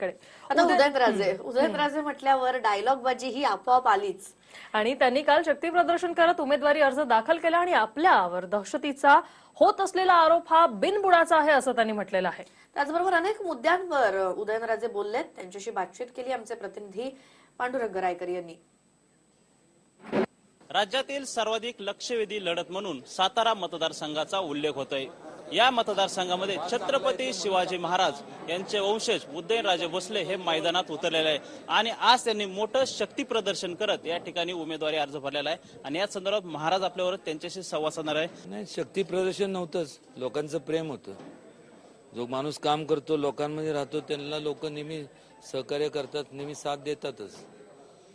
कडे आता उदयनराजे उदयनराजे म्हटल्यावर डायलॉग बाजी ही आपोआप आलीच. आणि त्यांनी काल शक्ती प्रदर्शन करत उमेदवारी अर्ज दाखल केला आणि आपल्यावर दहशतीचा होत असलेला आरोप हा बिनबुडाचा आहे असं त्यांनी म्हटलेलं आहे. त्याचबरोबर अनेक मुद्द्यांवर उदयनराजे बोललेत. त्यांच्याशी बातचीत केली आमचे प्रतिनिधी पांडुरंग रायकर यांनी. राज्यातील सर्वाधिक लक्षवेधी लढत म्हणून सातारा मतदारसंघाचा उल्लेख होतोय. या मतदारसंघामध्ये छत्रपती शिवाजी महाराज यांचे वंशज उदयनराजे भोसले हे मैदानात उतरलेले आहे. आणि आज त्यांनी मोठं शक्ती प्रदर्शन करत या ठिकाणी उमेदवारी अर्ज भरलेला आहे. आणि या संदर्भात महाराज आपल्यावर त्यांच्याशी संवाद साधणार आहे. नाही शक्ती प्रदर्शन नव्हतंच. लोकांचं प्रेम होतं. जो माणूस काम करतो लोकांमध्ये राहतो त्यांना लोक नेहमी सहकार्य करतात नेहमी साथ देतातच.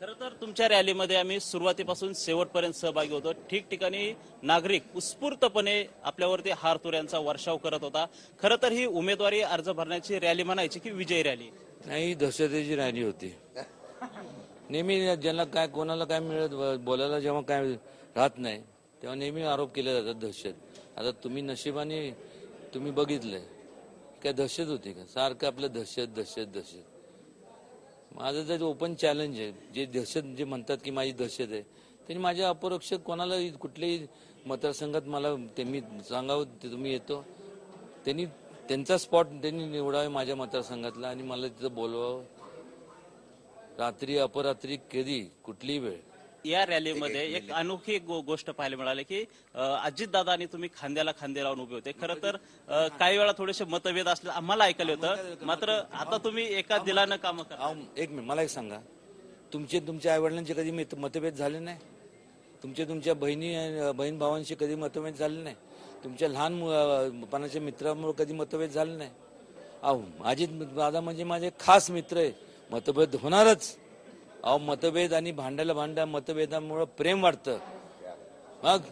खरं तर तुमच्या रॅलीमध्ये आम्ही सुरुवातीपासून शेवटपर्यंत सहभागी होतो. ठिकठिकाणी नागरिक उत्स्फूर्तपणे आपल्यावरती हारतुऱ्यांचा वर्षाव करत होता. खरं तर ही उमेदवारी अर्ज भरण्याची रॅली म्हणायची की विजय रॅली? नाही दहशतीची रॅली होती. नेहमी ज्यांना काय कोणाला काय मिळत बोलायला जेव्हा काय राहत नाही तेव्हा नेहमी आरोप केले जातात दहशत. आता तुम्ही नशिबाने तुम्ही बघितलंय. काय दहशत होती का? सारखं आपलं दहशत दहशत दहशत. माझं जे ओपन चॅलेंज आहे जे दहशत जे म्हणतात की माझी दहशत आहे त्यांनी माझ्या अपरोक्ष कोणाला कुठल्याही मतदारसंघात मला ते मी सांगावं ते तुम्ही येतो. त्यांनी त्यांचा स्पॉट त्यांनी निवडावे माझ्या मतदारसंघातला आणि मला तिथं बोलवावं. रात्री अपरात्री कधी कुठलीही वेळ. या रॅलीमध्ये एक अनोखी गोष्ट पाहायला मिळाली की अजित दादा आणि तुम्ही खांद्याला खांदे लावून उभे होते. खरं तर काही वेळा थोडेसे मतभेद असले आम्हाला ऐकायला होतं मात्र आता तुम्ही एका दिलानं काम करा. एक मिनिट मला एक सांगा. तुमचे तुमच्या आईवडिलांचे कधी मित- मतभेद झाले नाही? तुमचे तुमच्या बहिणी बहीण भावांशी कधी मतभेद झाले नाही? तुमच्या लहान मु- पणाच्या मित्रांमुळे कधी मतभेद झाले नाही? अहो अजित दादा म्हणजे माझे खास मित्र आहे. मतभेद होणारच. अहो मतभेद आणि भांड्याला भांड्या मतभेदामुळे प्रेम वाढतं. मग?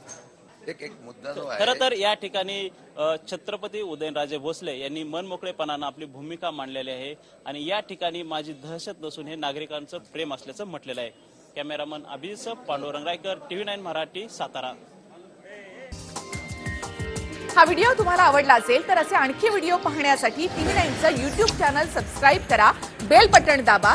एक एक मुद्दा जो आहे खरं तर या ठिकाणी अ, छत्रपती उदयनराजे भोसले यांनी मनमोकळेपणानं आपली भूमिका मांडलेली आहे आणि या ठिकाणी माझी दहशत नसून हे नागरिकांचं प्रेम असल्याचं म्हटलेलं आहे. Cameraman Abhijit Pandurang Raikar TV nine Marathi Satara. हा व्हिडिओ तुम्हाला आवडला असेल तर असे आणखी व्हिडिओ पाहण्यासाठी टीव्ही नाईनचं युट्यूब चॅनल सबस्क्राईब करा बेल बटण दाबा